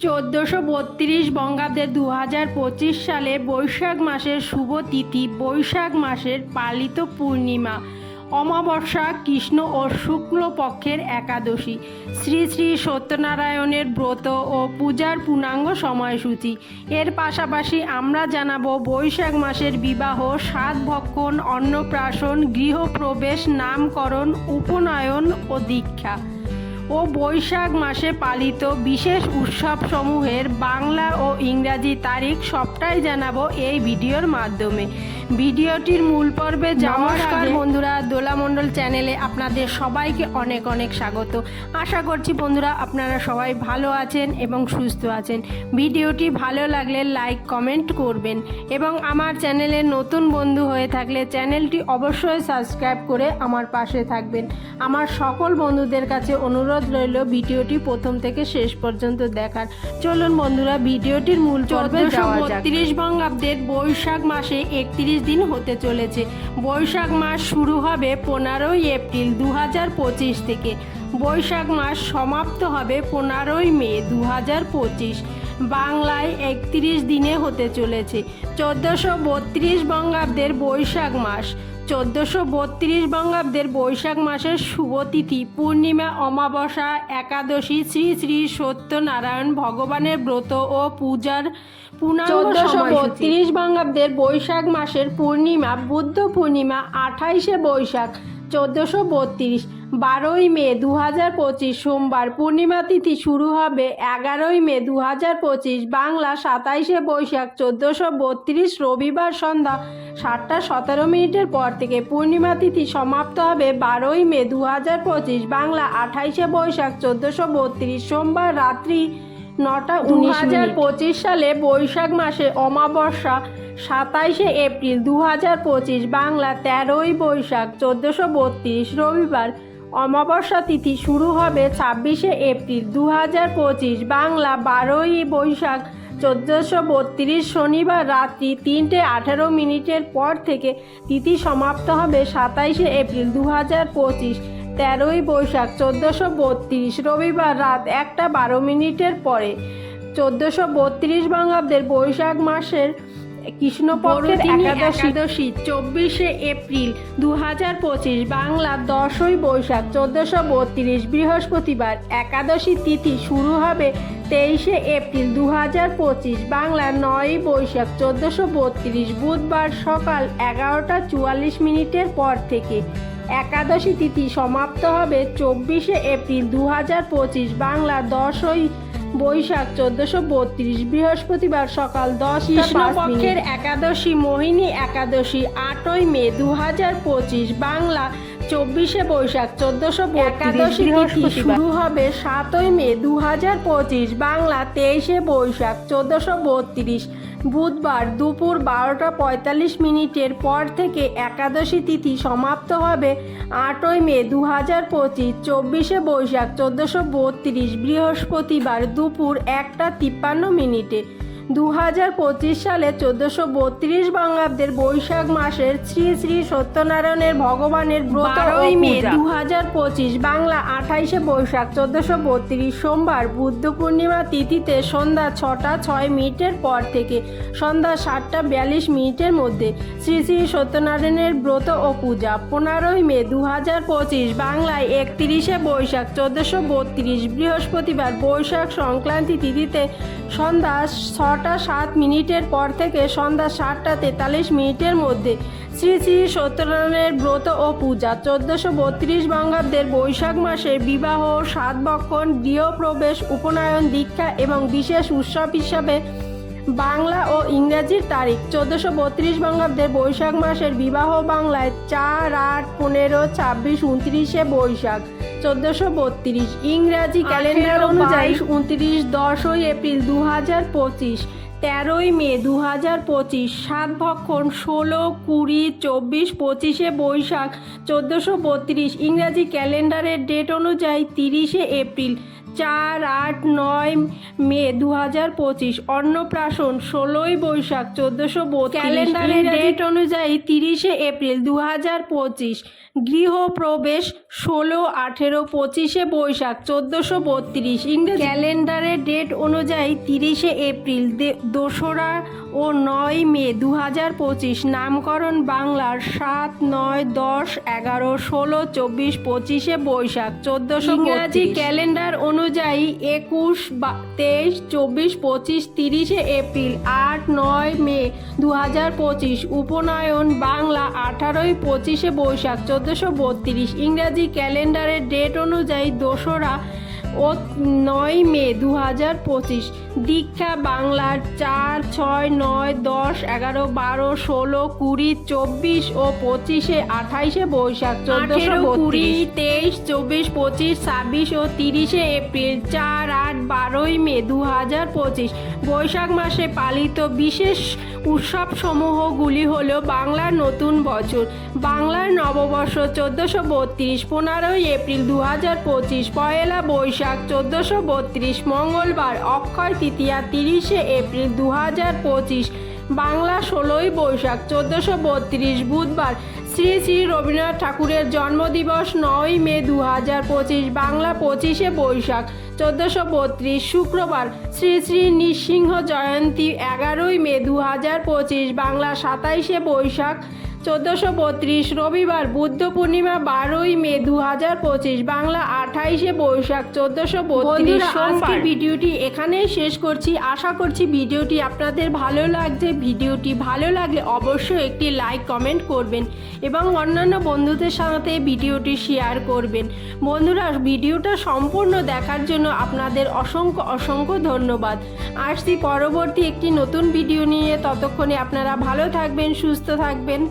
চোদ্দোশো বত্রিশ বঙ্গাব্দের দু হাজার পঁচিশ সালে বৈশাখ মাসের শুভ তিথি বৈশাখ মাসের পালিত পূর্ণিমা। অমাবস্যা, কৃষ্ণ ও শুক্লপক্ষের একাদশী। শ্রী শ্রী সত্যনারায়ণের ব্রত ও পূজার পূর্ণাঙ্গ সময়সূচি। এর পাশাপাশি আমরা জানাব বৈশাখ মাসের বিবাহ, সাত ভক্ষণ, অন্নপ্রাশন, গৃহপ্রবেশ, নামকরণ, উপনয়ন ও দীক্ষা। ও বৈশাখ মাসে পালিত বিশেষ উৎসবসমূহের বাংলা ও ইংরাজি তারিখ সবটাই জানাব এই ভিডিওর মাধ্যমে। ভিডিওটির মূল পর্বে যাওয়ার আগে বন্ধুরা দোলামণ্ডল চ্যানেলে আপনাদের সবাইকে অনেক অনেক স্বাগত। আশা করছি বন্ধুরা আপনারা সবাই ভালো আছেন এবং সুস্থ আছেন। ভিডিওটি ভালো লাগলে লাইক কমেন্ট করবেন এবং আমার চ্যানেলে নতুন বন্ধু হয়ে থাকলে চ্যানেলটি অবশ্যই সাবস্ক্রাইব করে আমার পাশে থাকবেন। আমার সকল বন্ধুদের কাছে অনুরোধ রইল ভিডিওটি প্রথম থেকে শেষ পর্যন্ত দেখার। চলুন বন্ধুরা ভিডিওটির মূল পর্বে যাওয়া যাক। তিরিশ বঙ্গাব্দের বৈশাখ মাসে একত্রিশ দিন হতে চলেছে। বৈশাখ মাস শুরু হবে পনেরোই এপ্রিল দু হাজার পঁচিশ থেকে। বৈশাখ মাস সমাপ্ত হবে পনেরোই মে দু হাজার পঁচিশ। বাংলায় একত্রিশ দিনে হতে চলেছে। চোদ্দোশো বত্রিশ বঙ্গাব্দের বৈশাখ মাস। চোদ্দোশো বত্রিশ বঙ্গাব্দের বৈশাখ মাসের শুভতিথি পূর্ণিমা, অমাবস্যা, একাদশী, শ্রী শ্রী সত্যনারায়ণ ভগবানের ব্রত ও পূজার চোদ্দশো বত্রিশ বঙ্গাব্দের বৈশাখ মাসের পূর্ণিমা, বুদ্ধ পূর্ণিমা, আঠাইশে বৈশাখ, চোদ্দোশো বত্রিশ। বারোই মে দু হাজার পঁচিশ সোমবার পূর্ণিমা তিথি শুরু হবে এগারোই মে দু হাজার পঁচিশ বাংলা সাতাইশে বৈশাখ চোদ্দোশো বত্রিশ রবিবার সন্ধ্যা সাতটা সতেরো মিনিটের পর থেকে পূর্ণিমা তিথি সমাপ্ত হবে বারোই মে দু হাজার পঁচিশ বাংলা আঠাইশে বৈশাখ চোদ্দোশো বত্রিশ সোমবার রাত্রি নটা উনিশ হাজার পঁচিশ সালে বৈশাখ মাসে অমাবস্যা সাতাইশে এপ্রিল দু হাজার পঁচিশ বাংলা তেরোই বৈশাখ চোদ্দোশো বত্রিশ রবিবার অমাবস্যা তিথি শুরু হবে ছাব্বিশে এপ্রিল দু হাজার পঁচিশ। বাংলা বারোই বৈশাখ, চোদ্দোশো বত্রিশ শনিবার রাত্রি তিনটে আঠেরো মিনিটের পর থেকে তিথি সমাপ্ত হবে সাতাইশে এপ্রিল দু হাজার পঁচিশ। তেরোই বৈশাখ, চোদ্দোশো বত্রিশ। রবিবার রাত একটা বারো মিনিটের পরে চোদ্দোশো বত্রিশ বঙ্গাব্দের বৈশাখ মাসের কৃষ্ণপক্ষের একাদশী। চব্বিশে এপ্রিল দু হাজার পঁচিশ বাংলা দশই বৈশাখ চোদ্দোশো বত্রিশ বৃহস্পতিবার একাদশী তিথি শুরু হবে তেইশে এপ্রিল দু হাজার পঁচিশ বাংলা নয়ই বৈশাখ চোদ্দোশো বত্রিশ বুধবার সকাল এগারোটা চুয়াল্লিশ মিনিটের পর থেকে। একাদশী তিথি সমাপ্ত হবে চব্বিশে এপ্রিল দু হাজার পঁচিশ বাংলা দশই বৈশাখ চোদ্দশো বত্রিশ বৃহস্পতিবার সকাল দশ কৃষ্ণপক্ষের একাদশী মোহিনী একাদশী আটই মে দু হাজার পঁচিশ বাংলা চব্বিশে বৈশাখ চোদ্দশো একাদশী তিথি শুরু হবে সাতই মে দু হাজার পঁচিশ বাংলা তেইশে বৈশাখ চোদ্দশো বত্রিশ। বুধবার দুপুর বারোটা পঁয়তাল্লিশ মিনিটের পর থেকে একাদশী তিথি সমাপ্ত হবে আটই মে দু হাজার পঁচিশ চব্বিশে বৈশাখ চোদ্দোশো বত্রিশ বৃহস্পতিবার দুপুর একটা তিপ্পান্ন মিনিটে। দু হাজার পঁচিশ সালে চোদ্দোশো বত্রিশ বঙ্গাব্দের বৈশাখ মাসের শ্রী শ্রী সত্যনারায়ণের ভগবানের বারোই মে দু হাজার পঁচিশ বাংলা আঠাইশে বৈশাখ চোদ্দোশো বত্রিশ সোমবার বুদ্ধ পূর্ণিমা তিথিতে সন্ধ্যা ছটা ছয় মিনিটের পর থেকে সন্ধ্যা সাতটা বিয়াল্লিশ মিনিটের মধ্যে শ্রী শ্রী সত্যনারায়ণের ব্রত ও পূজা। পনেরোই মে দু হাজার পঁচিশ বাংলায় একত্রিশে বৈশাখ চোদ্দোশো বত্রিশ বৃহস্পতিবার বৈশাখ সংক্রান্তি তিথিতে সন্ধ্যা ছটা সাত মিনিটের পর থেকে সন্ধ্যা সাতটা তেতাল্লিশ মিনিটের মধ্যে শ্রী শ্রী সত্যনারায়ণের ব্রত ও পূজা। চোদ্দোশো বত্রিশ বঙ্গাব্দের বৈশাখ মাসে বিবাহ সাত বক্ষণ গৃহপ্রবেশ, উপনয়ন, দীক্ষা এবং বিশেষ উৎসব হিসাবে বাংলা ও ইংরেজির তারিখ। চোদ্দোশো বত্রিশ বঙ্গাব্দের বৈশাখ মাসের বিবাহ বাংলায় চার আট পনেরো ছাব্বিশ উনত্রিশে বৈশাখ। চোদ্দোশো বত্রিশ। ইংরাজি ক্যালেন্ডার অনুযায়ী উনত্রিশ দশই এপ্রিল দু হাজার পঁচিশ তেরোই মে দু হাজার পঁচিশ সাত ভক্ষণ ষোলো কুড়ি চব্বিশ পঁচিশে বৈশাখ চোদ্দোশো বত্রিশ। ইংরাজি ক্যালেন্ডারের ডেট অনুযায়ী তিরিশে এপ্রিল। চার আট নয় মে দু হাজার পঁচিশ অন্নপ্রাশন ষোলোই বৈশাখ চোদ্দোশো ক্যালেন্ডারের ডেট অনুযায়ী তিরিশে এপ্রিল দু হাজার পঁচিশ গৃহপ্রবেশ ষোলো আঠেরো পঁচিশে বৈশাখ চোদ্দোশো বত্রিশ ইংরেজি ক্যালেন্ডারের ডেট অনুযায়ী তিরিশে এপ্রিল দোসরা ও নয় মে দু হাজার পঁচিশ নামকরণ বাংলার সাত নয় দশ এগারো ষোলো চব্বিশ পঁচিশে বৈশাখ চোদ্দোশো ইংরাজি ক্যালেন্ডার অনুযায়ী একুশ বা তেইশ, চব্বিশ, পঁচিশ, তিরিশে এপ্রিল আট, নয় মে দু হাজার পঁচিশ, উপনয়ন বাংলা আঠারোই, পঁচিশে বৈশাখ, চোদ্দোশো বত্রিশ, ইংরাজি ক্যালেন্ডারের ডেট অনুযায়ী দোসরা ও নয় মে দু হাজার পঁচিশ, দীক্ষা বাংলার চার, ছয়, নয়, দশ, এগারো, বারো, ষোলো, কুড়ি, চব্বিশ ও পঁচিশে আঠাইশে বৈশাখ চোদ্দশো কুড়ি তেইশ চব্বিশ পঁচিশ ছাব্বিশ ও তিরিশে এপ্রিল চার আট বারোই মে দু হাজার পঁচিশ। বৈশাখ মাসে পালিত বিশেষ উৎসবসমূহগুলি হল বাংলার নতুন বছর বাংলার নববর্ষ চোদ্দোশো বত্রিশ পনেরোই এপ্রিল দু হাজার পঁচিশ পয়লা বৈশাখ চোদ্দোশো বত্রিশ মঙ্গলবার অক্ষয় তৃতীয়া তিরিশে এপ্রিল দু হাজার পঁচিশ। বাংলা ষোলোই বৈশাখ, চোদ্দোশো বত্রিশ বুধবার শ্রী শ্রী রবীন্দ্রনাথ ঠাকুরের জন্মদিবস নয় মে দু হাজার পঁচিশ, বাংলা পঁচিশে বৈশাখ, চোদ্দোশো বত্রিশ শুক্রবার শ্রী শ্রী নৃসিংহ জয়ন্তী এগারোই মে দু হাজার পঁচিশ, বাংলা সাতাইশে বৈশাখ চোদ্দোশো বত্রিশ রবিবার বুদ্ধ পূর্ণিমা বারোই মে দু হাজার পঁচিশ বাংলা আঠাইশে বৈশাখ চোদ্দোশো বত্রিশ আজকে ভিডিওটি এখানেই শেষ করছি। আশা করছি ভিডিওটি আপনাদের ভালো লাগছে। ভিডিওটি ভালো লাগলে অবশ্যই একটি লাইক কমেন্ট করবেন এবং অন্যান্য বন্ধুদের সাথে ভিডিওটি শেয়ার করবেন। বন্ধুরা ভিডিওটা সম্পূর্ণ দেখার জন্য আপনাদের অসংখ্য অসংখ্য ধন্যবাদ। আসছি পরবর্তী একটি নতুন ভিডিও নিয়ে। ততক্ষণে আপনারা ভালো থাকবেন সুস্থ থাকবেন।